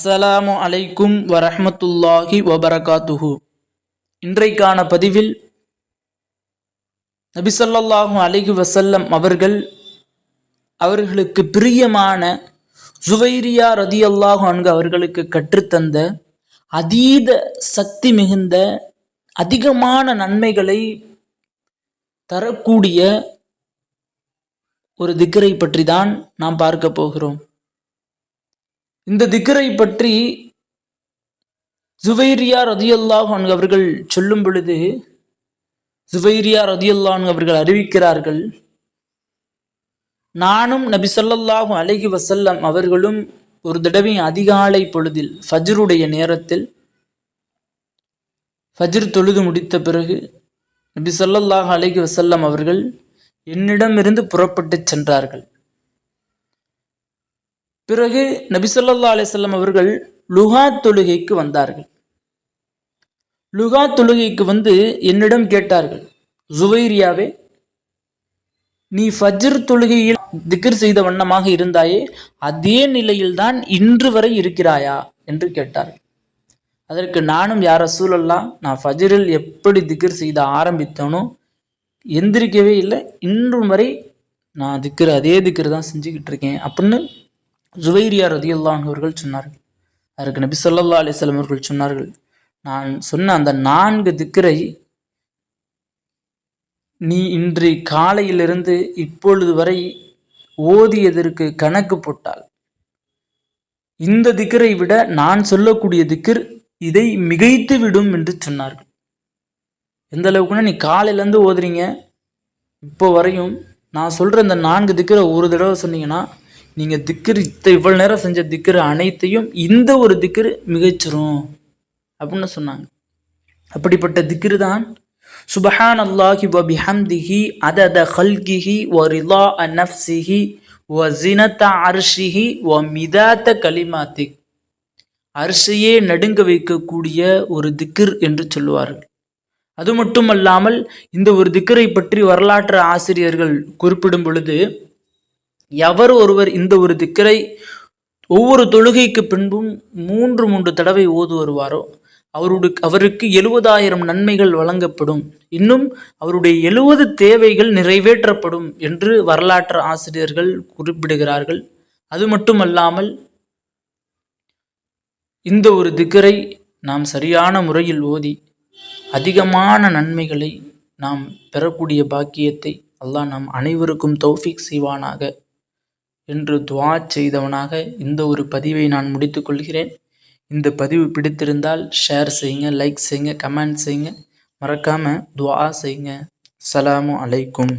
அஸ்ஸலாமு அலைக்கும் வரஹ்மத்துல்லாஹி வபரகாத்துஹு. இன்றைக்கான பதிவில் நபிசல்லாஹு ஸல்லல்லாஹு அலைஹி அவர்கள் அவர்களுக்கு பிரியமான ஜுவைரியா ரதியல்லாஹு அன்கு அவர்களுக்கு கற்றுத்தந்த அதீத சக்தி மிகுந்த அதிகமான நன்மைகளை தரக்கூடிய ஒரு திக்கரை பற்றி தான் நாம் பார்க்க போகிறோம். இந்த திக்கரை பற்றி ஜுவைரியா ரதியுல்லாஹான் அவர்கள் சொல்லும் பொழுது ஜுவைரியா ரதியுல்லான் அவர்கள் அறிவிக்கிறார்கள் நானும் நபி ஸல்லல்லாஹு அலைஹி வஸல்லம் அவர்களும் ஒரு தடவை அதிகாலை பொழுதில் ஃபஜ்ருடைய நேரத்தில் ஃபஜ்ர் தொழுது முடித்த பிறகு நபி ஸல்லல்லாஹு அலைஹி வசல்லம் அவர்கள் என்னிடமிருந்து புறப்பட்டு சென்றார்கள். பிறகு நபிசல்லா ஸல்லல்லாஹு அவர்கள் லுகா தொழுகைக்கு வந்தார்கள். லுகா தொழுகைக்கு வந்து என்னிடம் கேட்டார்கள் ஜுவைரியாவே நீ ஃபஜ்ர் தொழுகையில் திக்ர் செய்த வண்ணமாக இருந்தாயே அதே நிலையில்தான் இன்று வரை இருக்கிறாயா? என்று கேட்டார்கள். அதற்கு நானும் யார சூழல்லாம் நான் ஃபஜ்ரில் எப்படி திக்ர் செய்த ஆரம்பித்தனோ எந்திரிக்கவே இல்லை இன்றும் வரை நான் திக்ர் அதே திக்ர் தான் செஞ்சுக்கிட்டு இருக்கேன் அப்படின்னு ஜுவைரியா ரதியுல்லான் அவர்கள் சொன்னார்கள். அதற்கு நபி சொல்லல்லா அலைஹி அவர்கள் சொன்னார்கள் நான் சொன்ன அந்த நான்கு திக்கரை நீ இன்று காலையிலிருந்து இப்பொழுது வரை ஓதியதற்கு கணக்கு போட்டால் இந்த திக்கரை விட நான் சொல்லக்கூடிய திக்கர் இதை மிகைத்து விடும் என்று சொன்னார்கள். எந்த அளவுக்குன்னா நீ காலையிலேருந்து ஓதுறீங்க இப்போ வரையும் நான் சொல்கிற இந்த நான்கு திக்கரை ஒரு தடவை சொன்னீங்கன்னா நீங்கள் திக்கர் இத்த இவ்வளோ நேரம் செஞ்ச திக்கர் அனைத்தையும் இந்த ஒரு திக்கர் மிகைச்சிரும் அப்படின்னு சொன்னாங்க. அப்படிப்பட்ட திக்கர் தான் சுபஹான் அல்லாஹி வ பிஹம்திஹி அதத ஹல்கிஹி ஒ ரிலா அ நஃப்சிஹி ஒ ஜினத அர்ஷிஹி வ மிதாத்த கலிமாத்திக் அரிசையே நடுங்க வைக்கக்கூடிய ஒரு திக்கிர் என்று சொல்லுவார்கள். அது மட்டுமல்லாமல் இந்த ஒரு திக்கரை பற்றி வரலாற்று ஆசிரியர்கள் குறிப்பிடும் பொழுது எவர் ஒருவர் இந்த ஒரு திக்கரை ஒவ்வொரு தொழுகைக்கு பின்பும் மூன்று மூன்று தடவை ஓது வருவாரோ? அவருடைய அவருக்கு எழுபதாயிரம் நன்மைகள் வழங்கப்படும். இன்னும் அவருடைய எழுபது தேவைகள் நிறைவேற்றப்படும் என்று வரலாற்று ஆசிரியர்கள் குறிப்பிடுகிறார்கள். அது மட்டுமல்லாமல் இந்த ஒரு திக்கரை நாம் சரியான முறையில் ஓதி அதிகமான நன்மைகளை நாம் பெறக்கூடிய பாக்கியத்தை அல்லாஹ் நாம் அனைவருக்கும் தௌஃபிக் செய்வானாக. என்று துவா செய்தவனாக இந்த ஒரு பதிவை நான் முடித்துக்கொள்கிறேன் இந்த பதிவு பிடித்திருந்தால் ஷேர் செய்யுங்க லைக் செய்யுங்க கமெண்ட் செய்யுங்க. மறக்காமல் துவா செய்யுங்க. அஸ்ஸலாமு அலைக்கும்.